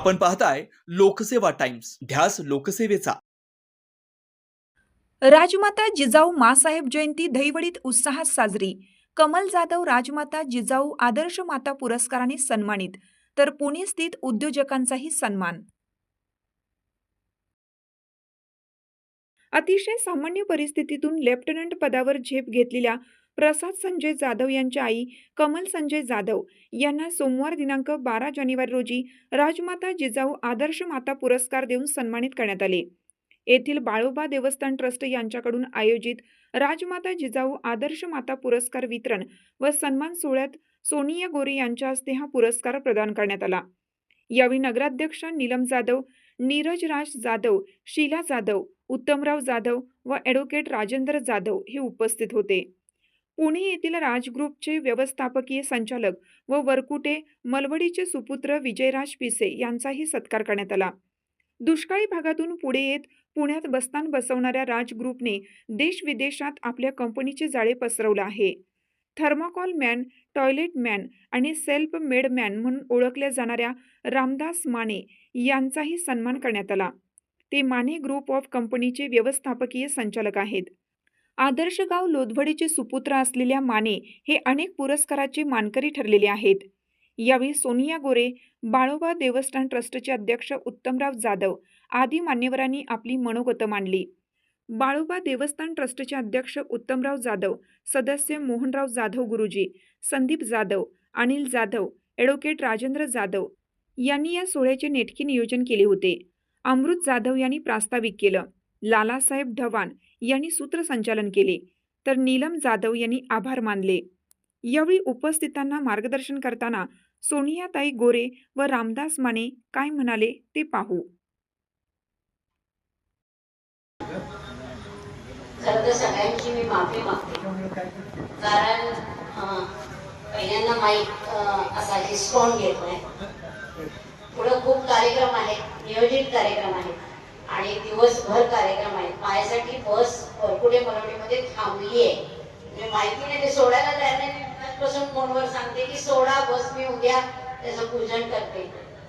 आपण पाहताय लोकसेवा टाइम्स. ध्यास लोकसेवेचा. राजमाता जिजाऊ मासाहेब जयंती दहिवडीत उत्साहात साजरी. कमल जाधव राजमाता जिजाऊ आदर्श माता पुरस्काराने सन्मानित. तर पुणे स्थित उद्योजकांचाही सन्मान. अतिशय सामान्य परिस्थितीतून लेफ्टनंट पदावर झेप घेतलेल्या प्रसाद संजय जाधव यांच्या आई कमल संजय जाधव यांना सोमवार दिनांक बारा जानेवारी रोजी राजमाता जिजाऊ आदर्श माता पुरस्कार देऊन सन्मानित करण्यात आले. येथील बाळोबा देवस्थान ट्रस्ट यांच्याकडून आयोजित राजमाता जिजाऊ आदर्श माता पुरस्कार वितरण व सन्मान सोहळ्यात सोनिया गोरे यांच्या हस्ते हा पुरस्कार प्रदान करण्यात आला. यावेळी नगराध्यक्ष नीलम जाधव नीरज राज जाधव शीला जाधव उत्तमराव जाधव व ॲडव्होकेट राजेंद्र जाधव हे उपस्थित होते. पुणे येथील राजग्रुपचे व्यवस्थापकीय संचालक व वरकुटे मलवडीचे सुपुत्र विजयराज पिसे यांचाही सत्कार करण्यात आला. दुष्काळी भागातून पुढे येत पुण्यात बस्तान बसवणाऱ्या राजग्रुपने देश विदेशात आपल्या कंपनीचे जाळे पसरवलं आहे. थर्माकॉल मॅन टॉयलेट मॅन आणि सेल्फ मेड मॅन म्हणून ओळखल्या जाणाऱ्या रामदास माने यांचाही सन्मान करण्यात आला. ते माने ग्रुप ऑफ कंपनीचे व्यवस्थापकीय संचालक आहेत. आदर्श गाव लोधवडीचे सुपुत्र असलेल्या माने हे अनेक पुरस्काराचे मानकरी ठरलेले आहेत. यावेळी सोनिया गोरे बाळोबा देवस्थान ट्रस्टचे अध्यक्ष उत्तमराव जाधव आदी मान्यवरांनी आपली मनोगतं मांडली. बाळोबा देवस्थान ट्रस्टचे अध्यक्ष उत्तमराव जाधव सदस्य मोहनराव जाधव गुरुजी संदीप जाधव अनिल जाधव ॲडव्होकेट राजेंद्र जाधव यांनी या सोहळ्याचे नेटके नियोजन केले होते. अमृत जाधव यांनी प्रास्ताविक केलं. लालासाहेब ढवाण यांनी सूत्रसंचालन केले. तर नीलम जाधव यांनी आभार मानले. यावेळी उपस्थितांना मार्गदर्शन करताना सोनियाताई गोरे व रामदास माने काय म्हणाले ते पाहू. तर सगळ्यांची मी माफी मागते. कारण पहिल्यांदा माईक असा हिसकावून घेतोय पुढं खूप कार्यक्रम आहेत नियोजित कार्यक्रम आहेत. आणि दिवसभर कार्यक्रम आहेत माझ्यासाठी बस भरपुडे मराठीमध्ये थांबली आहे. मी माहिती नाही ते सोडायला तयार नाही. मी फोनवर सांगते की सोडा बस मी उद्या त्याचं पूजन करते.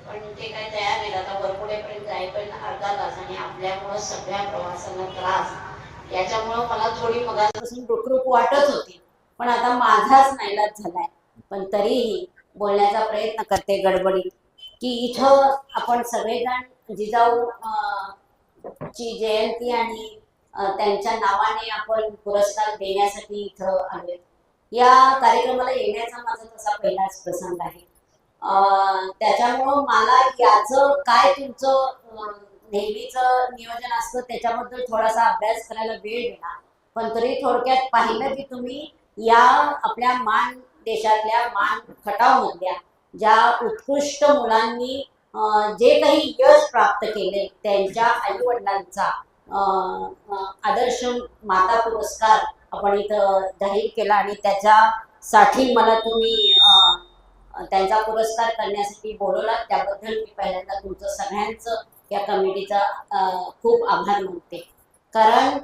पण ते काय तयार नाही. आता वरपुडेपर्यंत जाईपर्यंत अर्धा तास आणि आपल्यामुळं सगळ्या प्रवासांना त्रास. याच्यामुळं मला थोडी मगापासून रुकरुक वाटत होती. पण आता माझाच नाईलाज झालाय. पण तरीही बोलण्याचा प्रयत्न करते गडबडीत. की इथं आपण सगळेजण जिजाऊ ची जयंती आणि त्यांच्या नावाने आपण पुरस्कार देण्यासाठी इथं आलोय. या कार्यक्रमाला येण्याचा माझा तसा पहिलाच प्रसंग आहे. अं, त्याच्यामुळं मला याचं काय तुमचं नेहमीच नियोजन असतं त्याच्याबद्दल थोडासा अभ्यास करायला वेळ देणार पण तरी थोडक्यात पाहिलं की तुम्ही या आपल्या मान देशातल्या मान खटावमधल्या ज्या उत्कृष्ट मुलांनी जे काही यश प्राप्त केले त्यांच्या आईवडिलांचा आदर्श माता पुरस्कार आपण इथं जाहीर केला आणि त्याच्यासाठी मला तुम्ही त्यांचा पुरस्कार करण्यासाठी बोलवला. त्याबद्दल मी पहिल्यांदा तुमचं सगळ्यांचं या कमिटीचा खूप आभार मानते. कारण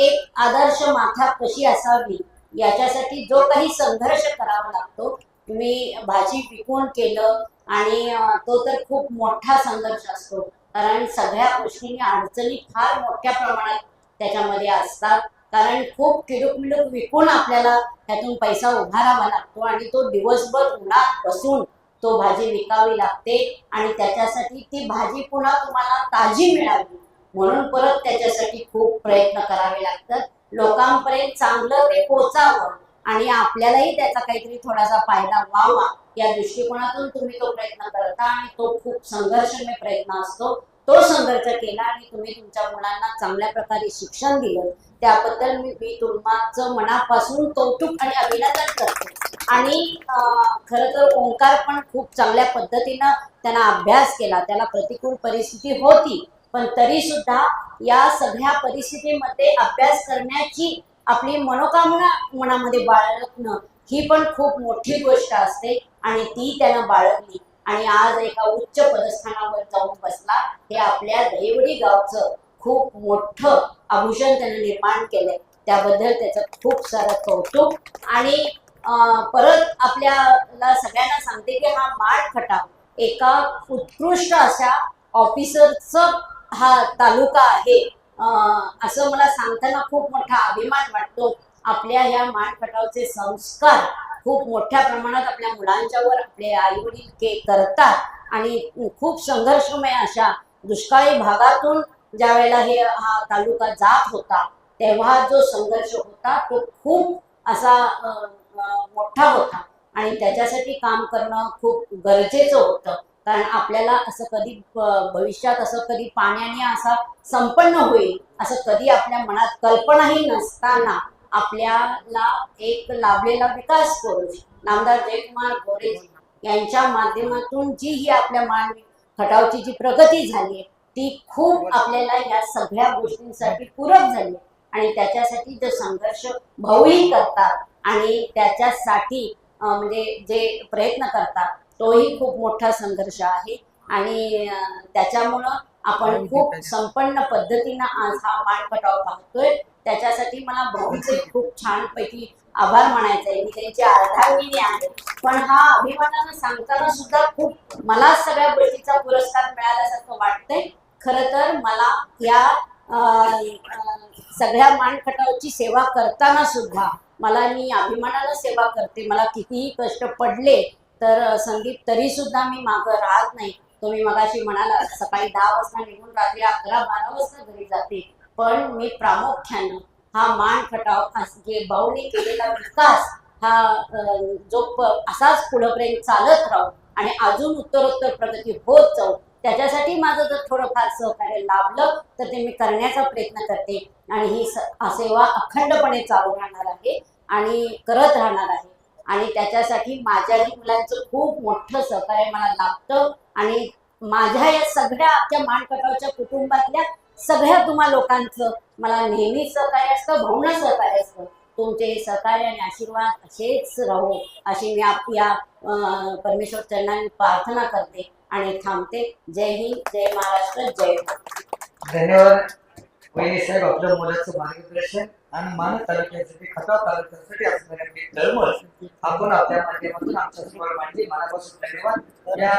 एक आदर्श माथा कशी असावी याच्यासाठी जो काही संघर्ष करावा लागतो तुम्ही भाजी विकून केलं आणि तो तर खूप मोठा संघर्ष असतो. कारण सगळ्या गोष्टींनी अडचणी फार मोठ्या प्रमाणात त्याच्यामध्ये असतात. कारण खूप किडूक मिडूक विकून आपल्याला त्यातून पैसा उभारावा लागतो आणि तो दिवसभर उन्हात बसून तो भाजी विकावी लागते आणि त्याच्यासाठी ती भाजी पुन्हा तुम्हाला ताजी मिळावी. म्हणून परत त्याच्यासाठी खूप प्रयत्न करावे लागतात. लोकांपर्यंत चांगलं ते पोचावं. आणि आपल्यालाही त्याचा काहीतरी थोडासा फायदा व्हावा या दृष्टिकोनातून तुम्ही तो प्रयत्न करता आणि तो खूप संघर्षमय प्रयत्न असतो. तो संघर्ष केला आणि तुम्ही तुमच्या मुलांना चांगल्या प्रकारे शिक्षण दिलं त्याबद्दल मी मी तुमचं मनापासून कौतुक आणि अभिनंदन करते. आणि खर खरं तर ओंकार पण खूप चांगल्या पद्धतीनं त्यांना अभ्यास केला त्याला प्रतिकूल परिस्थिती होती पण तरी सुद्धा या सगळ्या परिस्थितीमध्ये अभ्यास करण्याची आपली मनोकामना मनामध्ये बाळगणं ही पण खूप मोठी गोष्ट असते आणि ती त्यानं बाळगली. आणि आज एका उच्च पदस्थानावर जाऊन बसला हे आपल्या देवडी गावचं खूप मोठं आभूषण त्यानं निर्माण केलंय. त्याबद्दल त्याचं खूप सारं कौतुक. आणि अं, परत आपल्याला सगळ्यांना सांगते की हा माळ खटाव एका उत्कृष्ट अशा ऑफिसरचं हा तालुका आहे. असं मला सांगताना खूप मोठा अभिमान वाटतो. आपल्या ह्या माणखटावचे संस्कार खूप मोठ्या प्रमाणात आपल्या मुलांच्यावर आपले आई वडील के करतात. आणि खूप संघर्षमय अशा दुष्काळी भागातून ज्या वेळेला हे हा तालुका जात होता तेव्हा जो संघर्ष होता तो खूप असा मोठा होता. आणि त्याच्यासाठी काम करणं खूप गरजेचं होतं. कारण आपल्याला असं कधी भविष्यात असं कधी पाण्याने असा संपन्न होईल असं कधी आपल्या मनात कल्पनाही नसताना आपल्याला एक लाभलेला विकास करू नामदार जयकुमार गोरे यांच्या माध्यमातून जी ही आपल्या मान खटावची जी प्रगती झाली ती खूप आपल्याला या सगळ्या गोष्टींसाठी पूरक झाली आणि त्याच्यासाठी जो संघर्ष भाऊही करतात आणि त्याच्यासाठी म्हणजे जे प्रयत्न करतात तोही खूप मोठा संघर्ष आहे. आणि त्याच्यामुळं आपण खूप संपन्न पद्धतीनं आज हा मानपटाव पाहतोय. त्याच्यासाठी मला भाऊचे खूप छानपैकी आभार म्हणायचे आहे मी त्यांची अर्धांगिनी आहे. पण हा अभिमानानं सांगताना सुद्धा खूप मला सगळ्या गोष्टीचा पुरस्कार मिळाल्यासारखं वाटतंय. खरं तर मला या सगळ्या मानखटावची सेवा करताना सुद्धा मला मी अभिमानानं सेवा करते. मला कितीही कष्ट पडले तर संदीप तरी सुद्धा मी मागं राहत नाही. तुम्ही मगाशी म्हणाला सकाळी दहा वाजता निघून रात्री अकरा बारा वाजता घरी जाते. पण मी प्रामुख्यानं हा मान खटाव जे भाऊने केलेला विकास हा जो असाच असाच प्रेम चालत राहू आणि अजून उत्तरोत्तर प्रगती होत जाऊ त्याच्यासाठी माझं जर थोडंफार सहकार्य लाभलं तर ते मी करण्याचा प्रयत्न करते. आणि ही सेवा अखंडपणे चालू राहणार आहे आणि करत राहणार आहे. आणि त्याच्यासाठी माझ्याही मुलांचं खूप मोठं सहकार्य मला लाभतं. आणि माझ्या या सगळ्या आमच्या मानकटावच्या कुटुंबातल्या सगळ्या तुम्हा लोकांचं मला नेहमी सहकार्य असतं भावना सहकार्य असतं. तुमचे सहकार्य आणि आशीर्वाद असेच राहू अशी मी आप या परमेश्वर चरणाने प्रार्थना करते आणि थांबते. जय हिंद जय महाराष्ट्र जय धन्यवाद. साहेब आपल्या मुलाचं मार्गदर्शन. आणि मानव तालुक्यासाठी खटाव तालुक्यासाठी असणारी आपली तळमळ आपण आपल्या माध्यमातून आमच्यासमोर मांडली. मनापासून धन्यवाद. या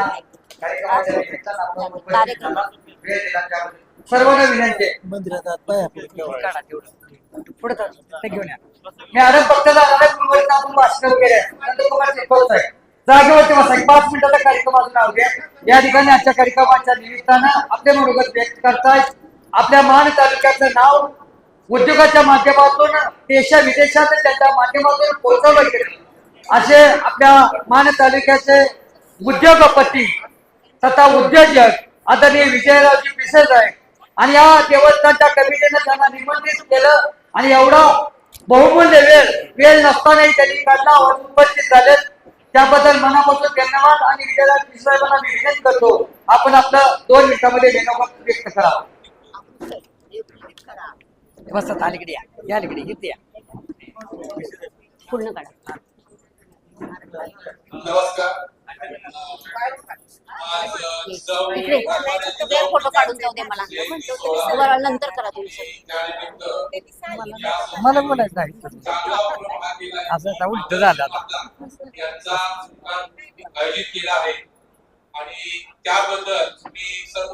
कार्यक्रमाच्या निमित्तानं आपण उपस्थित झाला, वेळ दिला. त्याबद्दल सर्वांना विनंती आहे. मंदिरात पाय. पुढे ते घेऊन या. आपण भाषण वगैरे नंदकुमार चिटकवत आहे जागेवरती बसा पाच मिनिटाचा कार्यक्रम अजून द्या. या ठिकाणी आजच्या कार्यक्रमाच्या निमित्तानं आपले मनोगत व्यक्त करतायत. आपल्या मान तालुक्याचं नाव उद्योगाच्या माध्यमातून देशा विदेशात त्यांच्या माध्यमातून पोहोचवलं गेलं. असे आपल्या मान तालुक्याचे उद्योगपती तथा उद्योजक आदरणीय विजयरावजी पिसेज आहे आणि या देवस्थानच्या कमिटीने त्यांना निमंत्रित केलं आणि एवढा बहुमूल्य वेळ वेळ नसतानाही त्यांनी काढला उपस्थित झाले. त्याबद्दल मनापासून धन्यवाद आणि विजयराव पिसे मी विनंती करतो आपण आपलं दोन मिनिटांमध्ये विनोबत व्यक्त करावं. बसतात अलीकडे या. या अलीकडे इथे या. पूर्ण काढा. इकडे. फोटो काढून जाऊ दे मला. बरं नंतर करा तुम्ही मला बोलायचं नाही हा. असं आता उलट झालं आता. आयोजित केला आहे. आणि त्याबद्दल मी सर्व